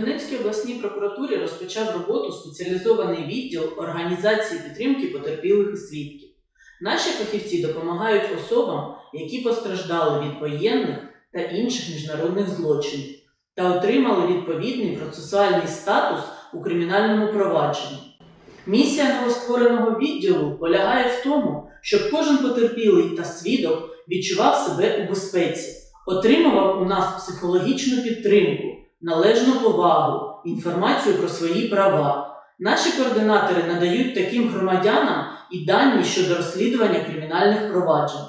Донецькій обласній прокуратурі розпочав роботу спеціалізований відділ організації підтримки потерпілих і свідків. Наші фахівці допомагають особам, які постраждали від воєнних та інших міжнародних злочинів та отримали відповідний процесуальний статус у кримінальному провадженні. Місія новоствореного відділу полягає в тому, щоб кожен потерпілий та свідок відчував себе у безпеці, отримував у нас психологічну підтримку, належну повагу, інформацію про свої права. Наші координатори надають таким громадянам і дані щодо розслідування кримінальних проваджень.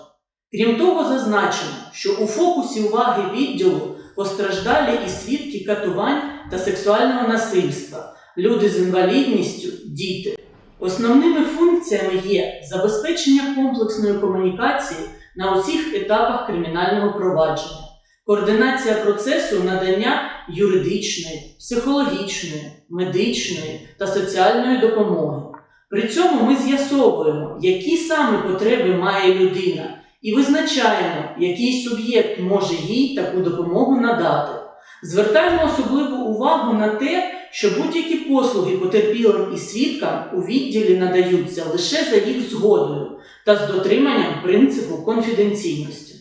Крім того, зазначено, що у фокусі уваги відділу постраждалі і свідки катувань та сексуального насильства, люди з інвалідністю, діти. Основними функціями є забезпечення комплексної комунікації на усіх етапах кримінального провадження, координація процесу надання юридичної, психологічної, медичної та соціальної допомоги. При цьому ми з'ясовуємо, які саме потреби має людина, і визначаємо, який суб'єкт може їй таку допомогу надати. Звертаємо особливу увагу на те, що будь-які послуги потерпілим і свідкам у відділі надаються лише за їх згодою та з дотриманням принципу конфіденційності.